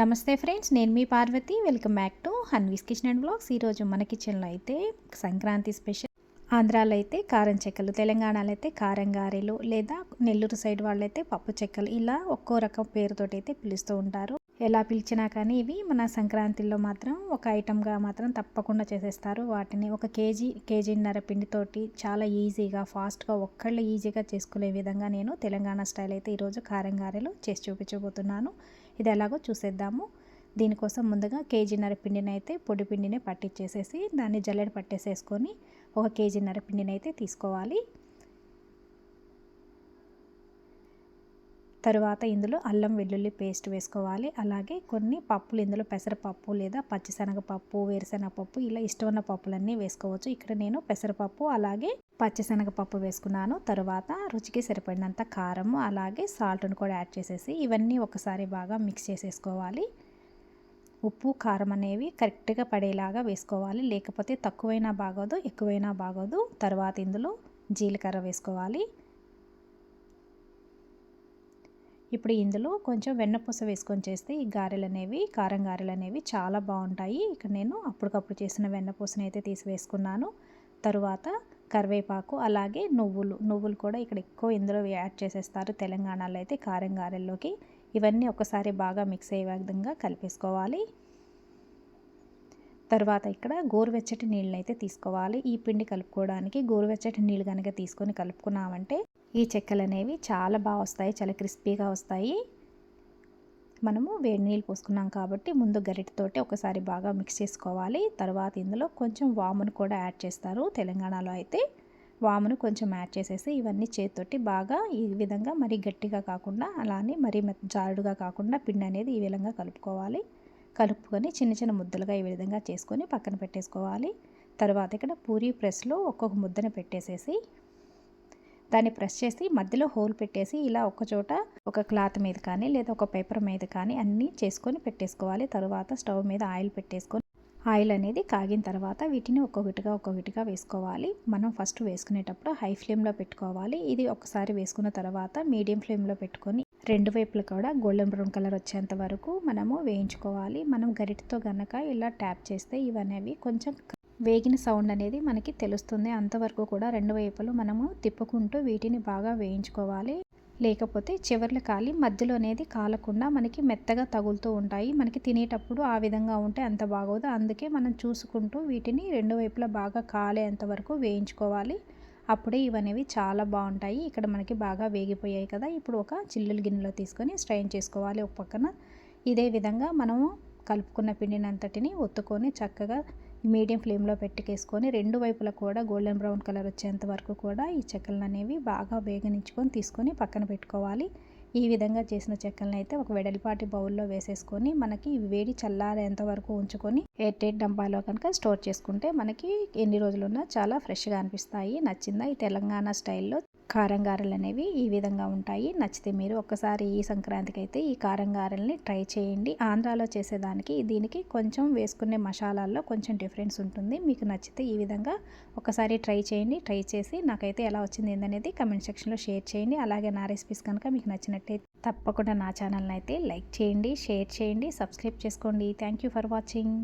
నమస్తే ఫ్రెండ్స్ నేను మీ Parvathi. Welcome back to Hanvi's kitchen and blogs. ఈరోజు మన కిచెన్లో అయితే సంక్రాంతి స్పెషల్. ఆంధ్రాలో అయితే కారం చెక్కలు తెలంగాణలో అయితే కారం గారెలు లేదా నెల్లూరు సైడ్ వాళ్ళైతే పప్పు చెక్కలు ఇలా ఒక్కో రకం పేరుతోటి అయితే పిలుస్తూ ఉంటారు. ఎలా పిలిచినా కానీ ఇవి మన సంక్రాంతిలో మాత్రం ఒక ఐటమ్గా మాత్రం తప్పకుండా చేసేస్తారు. వాటిని ఒక కేజీ కేజీన్నర పిండితోటి చాలా ఈజీగా ఫాస్ట్గా ఒక్కళ్ళు ఈజీగా చేసుకునే విధంగా నేను తెలంగాణ స్టైల్ అయితే ఈరోజు కారం గారెలు చేసి చూపించబోతున్నాను. ఇది ఎలాగో చూసేద్దాము. దీనికోసం ముందుగా కేజీన్నర పిండిని అయితే పొడి పిండిని పట్టించేసేసి దాన్ని జల్లెడ పట్టేసేసుకొని ఒక కేజీన్నర పిండిని అయితే తీసుకోవాలి. తరువాత ఇందులో అల్లం వెల్లుల్లి పేస్ట్ వేసుకోవాలి. అలాగే కొన్ని పప్పులు ఇందులో పెసరపప్పు లేదా పచ్చిశనగపప్పు వేరుశనగపప్పు ఇలా ఇష్టమైన పప్పులన్నీ వేసుకోవచ్చు. ఇక్కడ నేను పెసరపప్పు అలాగే పచ్చిశనగపప్పు వేసుకున్నాను. తరువాత రుచికి సరిపడినంత కారం అలాగే సాల్ట్ను కూడా యాడ్ చేసేసి ఇవన్నీ ఒకసారి బాగా మిక్స్ చేసేసుకోవాలి. ఉప్పు కారం అనేవి కరెక్ట్గా పడేలాగా వేసుకోవాలి. లేకపోతే తక్కువైనా బాగోదు ఎక్కువైనా బాగోదు. తర్వాత ఇందులో జీలకర్ర వేసుకోవాలి. ఇప్పుడు ఇందులో కొంచెం వెన్నపూస వేసుకొని చేస్తే ఈ గారెలు అనేవి కారం గారెలు అనేవి చాలా బాగుంటాయి. ఇక్కడ నేను అప్పటికప్పుడు చేసిన వెన్నపూసను అయితే తీసి వేసుకున్నాను. తరువాత కరివేపాకు అలాగే నువ్వులు. నువ్వులు కూడా ఇక్కడ ఎక్కువ ఇందులో యాడ్ చేసేస్తారు తెలంగాణలో అయితే కారం గారెల్లోకి. ఇవన్నీ ఒకసారి బాగా మిక్స్ అయ్యే విధంగా కలిపేసుకోవాలి. తర్వాత ఇక్కడ గోరువెచ్చటి నీళ్ళని అయితే తీసుకోవాలి. ఈ పిండి కలుపుకోవడానికి గోరువెచ్చటి నీళ్ళు కనుక తీసుకొని కలుపుకున్నామంటే ఈ చెక్కలు అనేవి చాలా బాగా వస్తాయి చాలా క్రిస్పీగా వస్తాయి. మనము వేడి నీళ్ళు పోసుకున్నాం కాబట్టి ముందు గరిటతోటి ఒకసారి బాగా మిక్స్ చేసుకోవాలి. తర్వాత ఇందులో కొంచెం వామును కూడా యాడ్ చేస్తారు తెలంగాణలో అయితే. వామును కొంచెం యాడ్ చేసేసి ఇవన్నీ చేతితోటి బాగా ఈ విధంగా మరీ గట్టిగా కాకుండా అలానే మరీ జారుడుగా కాకుండా పిండి అనేది ఈ విధంగా కలుపుకోవాలి. కలుపుకొని చిన్న చిన్న ముద్దలుగా ఈ విధంగా చేసుకొని పక్కన పెట్టేసుకోవాలి. తర్వాత ఇక్కడ పూరి ప్రెస్లో ఒక్కొక్క ముద్దను పెట్టేసేసి దాన్ని ప్రెస్ చేసి మధ్యలో హోల్ పెట్టేసి ఇలా ఒక చోట ఒక క్లాత్ మీద కానీ లేదా ఒక పేపర్ మీద కానీ అన్నీ చేసుకొని పెట్టేసుకోవాలి. తర్వాత స్టవ్ మీద ఆయిల్ పెట్టేసుకొని ఆయిల్ అనేది కాగిన తర్వాత వీటిని ఒక్కొక్కటిగా ఒక్కొక్కటిగా వేసుకోవాలి. మనం ఫస్ట్ వేసుకునేటప్పుడు హై ఫ్లేమ్లో పెట్టుకోవాలి. ఇది ఒకసారి వేసుకున్న తర్వాత మీడియం ఫ్లేమ్లో పెట్టుకొని రెండు వైపులు కూడా గోల్డెన్ బ్రౌన్ కలర్ వచ్చేంత వరకు మనము వేయించుకోవాలి. మనం గరిటతో గనక ఇలా ట్యాప్ చేస్తే ఇవనేవి కొంచెం వేగిన సౌండ్ అనేది మనకి తెలుస్తుంది. అంతవరకు కూడా రెండు వైపులు మనము తిప్పుకుంటూ వీటిని బాగా వేయించుకోవాలి. లేకపోతే చివర్లు కాలి మధ్యలో అనేది కాలకుండా మనకి మెత్తగా తగులుతూ ఉంటాయి. మనకి తినేటప్పుడు ఆ విధంగా ఉంటే అంత బాగోదు. అందుకే మనం చూసుకుంటూ వీటిని రెండు వైపులా బాగా కాలేంత వరకు వేయించుకోవాలి. అప్పుడే ఇవనేవి చాలా బాగుంటాయి. ఇక్కడ మనకి బాగా వేగిపోయాయి కదా. ఇప్పుడు ఒక చిల్లులు గిన్నెలో తీసుకొని స్ట్రైన్ చేసుకోవాలి ఒక పక్కన. ఇదే విధంగా మనము కలుపుకున్న పిండిని అంతటిని ఒత్తుకొని చక్కగా మీడియం ఫ్లేమ్లో పెట్టుకేసుకొని రెండు వైపులా కూడా గోల్డెన్ బ్రౌన్ కలర్ వచ్చేంత వరకు కూడా ఈ చెక్కలను అనేవి బాగా వేగనించుకొని తీసుకొని పక్కన పెట్టుకోవాలి. ఈ విధంగా చేసిన చెక్కలను అయితే ఒక వెడల్పాటి బౌల్లో వేసేసుకొని మనకి వేడి చల్లారేంత వరకు ఉంచుకొని ఎయిర్ టైట్ డబ్బాలో కనుక స్టోర్ చేసుకుంటే మనకి ఎన్ని రోజులున్నా చాలా ఫ్రెష్గా అనిపిస్తాయి. నచ్చిందా? ఈ తెలంగాణ స్టైల్లో కారంగారలు అనేవి ఈ విధంగా ఉంటాయి. నచ్చితే మీరు ఒక్కసారి ఈ సంక్రాంతికి అయితే ఈ కారంగారల్ని ట్రై చేయండి. ఆంధ్రాలో చేసేదానికి దీనికి కొంచెం వేసుకునే మసాలాల్లో కొంచెం డిఫరెన్స్ ఉంటుంది. మీకు నచ్చితే ఈ విధంగా ఒకసారి ట్రై చేయండి. ట్రై చేసి నాకైతే ఎలా వచ్చింది ఏందనేది కమెంట్ సెక్షన్లో షేర్ చేయండి. అలాగే నా రెసిపీస్ కనుక మీకు నచ్చినట్టయితే తప్పకుండా నా ఛానల్ని అయితే లైక్ చేయండి షేర్ చేయండి సబ్స్క్రైబ్ చేసుకోండి. Thank for watching.